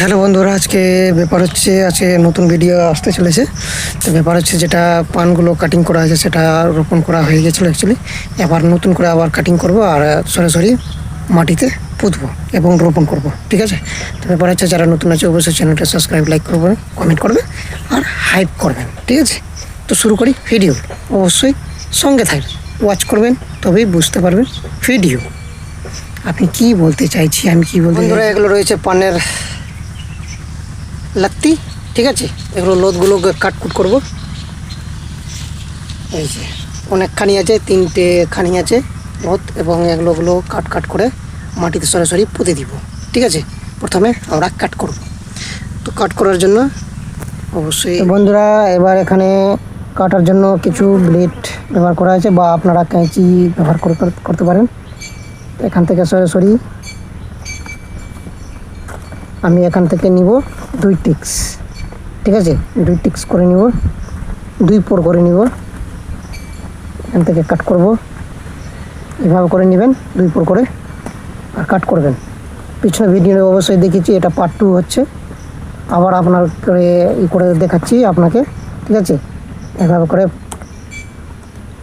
Hello বন্ধুরা আজকে ব্যাপার হচ্ছে আজকে নতুন ভিডিও আসতে চলেছে। তো ব্যাপার হচ্ছে যেটা পানগুলো কাটিং করা হয়েছে সেটা রোপণ করা হয়ে গেছিল অ্যাকচুয়ালি এবার নতুন করে আবার কাটিং করব আর সরাসরি মাটিতে পুঁতবো এবং রোপণ করব ঠিক আছে? তো ব্যাপার হচ্ছে যারা নতুন আছে অবশ্যই চ্যানেলটা সাবস্ক্রাইব লাইক করবেন কমেন্ট করবেন আর হাইপ করবেন ঠিক আছে? তো শুরু করি ভিডিও অবশ্যই সঙ্গে থাকবেন ওয়াচ করবেন তবেই বুঝতে পারবেন ভিডিও আপনি কি বলতে চাইছি আমি কি বলতে বন্ধুরা এগুলো রয়েছে পানের লাত্তি, ঠিক আছে? এগুলো লোদগুলো কাটকুট করব। এই যে, অনেকখানি আছে তিনটে খানি আছে লোদ এবং এগুলোগুলো কাট কাট করে মাটিতে সরাসরি পুঁতে দিব, ঠিক আছে? প্রথমে আমরা কাট করব। তো কাট করার জন্য অবশ্যই বন্ধুরা, এবার এখানে কাটার জন্য কিছু ব্লেড ব্যবহার করা হয়েছে বা আপনারা ক্যাঁচি ব্যবহার করে করতে পারেন। এখান থেকে সরাসরি আমি এখান থেকে নিব। দুই টিক্স। ঠিক আছে? দুই টিক্স করে নিব। দুই পোর করে নিব। এখান থেকে কাট করব। এভাবে করে নেবেন, দুই পোর করে, আর কাট করবেন। পিছনে ভিডিও অবশ্যই দেখেছি, এটা পার্ট টু হচ্ছে। আবার আপনার করে ই করে দেখাচ্ছি আপনাকে, ঠিক আছে? এভাবে করে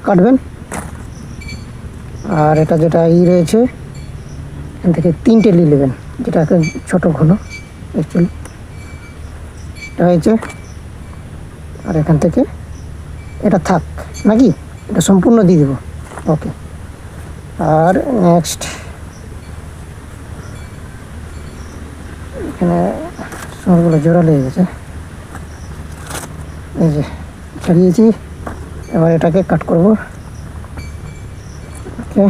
কাটবেন। আর এটা যেটা ই রয়েছে, এখান থেকে তিনটে নিয়ে নেবেন, যেটা ছোটো ঘন অ্যাকচুয়ালি হয়েছে। আর এখান থেকে এটা থাক। নাকি? এটা সম্পূর্ণ দিয়ে দেবো। ওকে। আর নেক্সট এখানে সবগুলো জোড়া লেগে গেছে। এই যে ছাড়িয়েছি এবার এটাকে কাট করব। ওকে।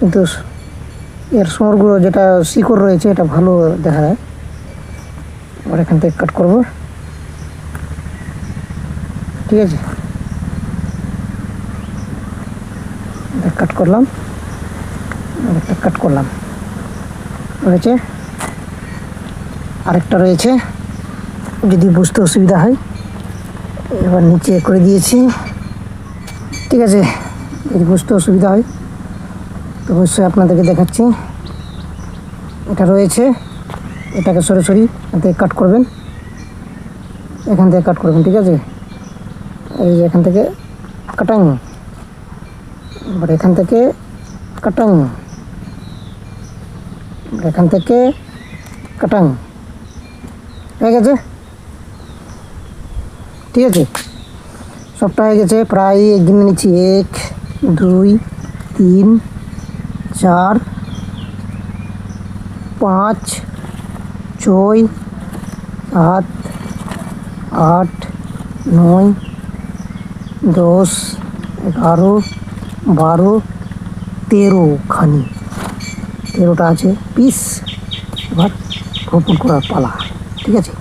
কিন্তু এর সমরগুলো যেটা শিকড় রয়েছে, এটা ভালো দেখা যায়। আবার এখান থেকে কাট করব। ঠিক আছে? কাট করলাম। আরেকটা কাট করলাম। রয়েছে? আরেকটা রয়েছে। যদি বুঝতে অসুবিধা হয়, এবার নিচে করে দিয়েছি। ঠিক আছে? যদি বুঝতে অসুবিধা হয়, তো অবশ্যই আপনাদেরকে দেখাচ্ছি। এটা রয়েছে। এটাকে সরাসরি এখান থেকে কাট করবেন। এখান থেকে কাট করবেন, ঠিক আছে? এই যে এখান থেকে কাটাং এবার এখান থেকে কাটাং এখান থেকে কাটাং হয়ে গেছে? ঠিক আছে? সবটা হয়ে গেছে, প্রায় গিনে নিচ্ছি। এক, দুই, তিন, চার, পাঁচ ছয়, সাত, আট, নয়, দশ, এগারো, বারো, তেরো খানি। তেরোটা আছে পিস। এবার রোপণ করার পালা, ঠিক আছে?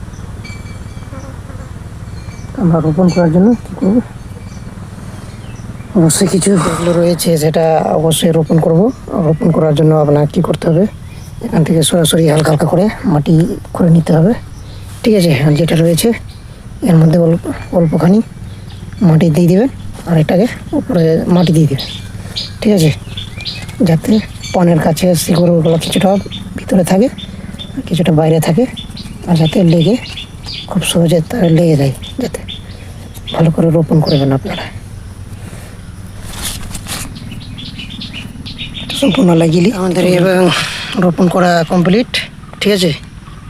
আমরা রোপণ করার জন্য কী করব? অবশ্যই কিছু রয়েছে সেটা অবশ্যই রোপণ করব। রোপণ করার জন্য আপনার কী করতে হবে? এখান থেকে সরাসরি হালকা হালকা করে মাটি করে নিতে হবে। ঠিক আছে যেটা রয়েছে, এর মধ্যে অল্প, অল্পখানি মাটি দিয়ে দেবেন, আর এটাকে উপরে মাটি দিয়ে দেবেন। ঠিক আছে, যাতে পানের কাছে শিকড়গুলো কিছুটা ভিতরে থাকে কিছুটা বাইরে থাকে, আর যাতে লেগে খুব সহজে তার লেগে যায়, যাতে ভালো করে রোপণ করবেন আপনারা। সম্পূর্ণ লাগিয়ে। আমাদের এবং রোপণ করা কমপ্লিট ঠিক আছে?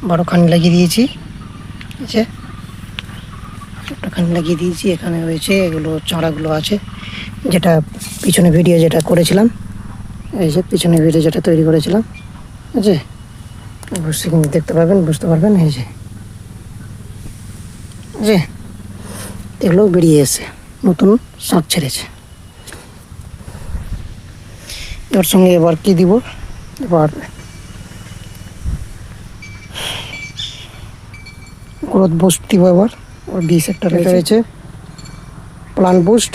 বারোখানি লাগিয়ে দিয়েছি আছে? একটাখানি লাগিয়ে দিয়েছি, এখানে রয়েছে, এগুলো চারাগুলো আছে, যেটা পিছনে ভিডিও যেটা করেছিলাম, এই যে পিছনে ভিডিও যেটা তৈরি করেছিলাম, ঠিক আছে? অবশ্যই কিন্তু দেখতে পাবেন বুঝতে পারবেন, এই যে যে এগুলো বেরিয়ে এসে নতুন শাক ছেড়েছে। এর সঙ্গে এবার কী দিব? এবার গ্রোথ বুস্ট দিব এবার ওর বিষ একটা রয়েছে। প্লান্ট বুস্ট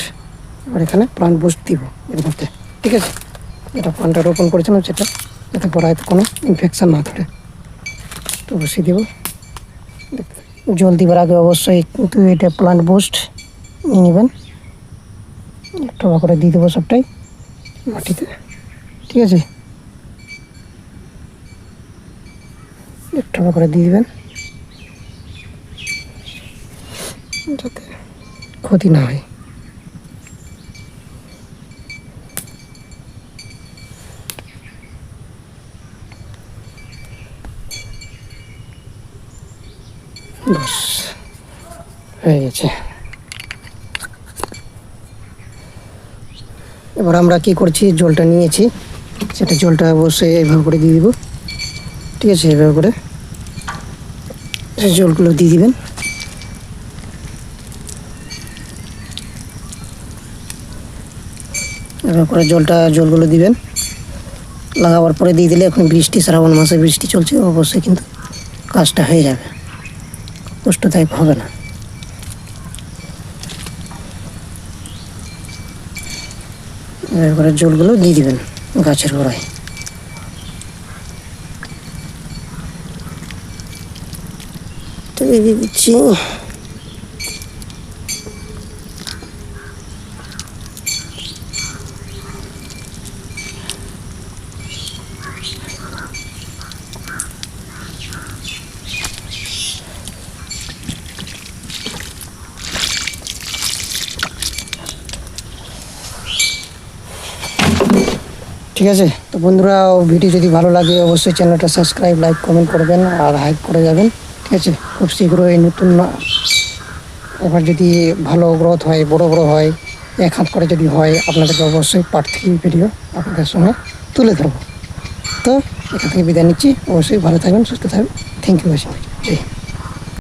আর এখানে প্লান্ট বুস্ট দিব এর মধ্যে। ঠিক আছে? এটা প্লান্টটা রোপণ করেছিলাম সেটা যাতে পড়ায় কোনো ইনফেকশান না ধরে। তো অবশ্যই দেবো। জল দিবার আগে অবশ্যই কিন্তু এটা প্লান্ট বুস্ট নিয়ে নেবেন। একটু করে দিয়ে দেবো সবটাই মাটিতে। ঠিক আছে? এভাবে করে দিয়ে দিবেন। যাতে ক্ষতি না হয়। হয়ে গেছে। এবার আমরা কি করছি? জলটা নিয়েছি। সেটা জলটা অবশ্যই এইভাবে করে দিয়ে দিব। ঠিক আছে এইভাবে করে। জলগুলো দিয়ে দিবেন। করে জলটা, জলগুলো দিবেন। লাগাবার পরে দিয়ে দিলে এখন বৃষ্টি, শ্রাবণ মাসে বৃষ্টি চলছে অবশ্যই, কিন্তু কাজটা হয়ে যাবে। কষ্টদায়ক হবে না। করে জলগুলো দিয়ে দিবেন গাছের গোড়ায়। দিয়ে দিচ্ছি। ঠিক আছে? তো বন্ধুরা ভিডিও যদি ভালো লাগে, অবশ্যই চ্যানেলটা সাবস্ক্রাইব লাইক কমেন্ট করবেন আর হাইক করে যাবেন, ঠিক আছে? খুব শীঘ্রই নতুন এবার যদি ভালো গ্রোথ হয়, বড় বড় হয়, এক হাত করে যদি হয়, আপনাদেরকে অবশ্যই পার্ট থ্রি ভিডিও আপনাদের সঙ্গে তুলে ধরবো। তো এখান থেকে বিদায় নিচ্ছি, অবশ্যই ভালো থাকবেন, সুস্থ থাকবেন। Thank you Hind.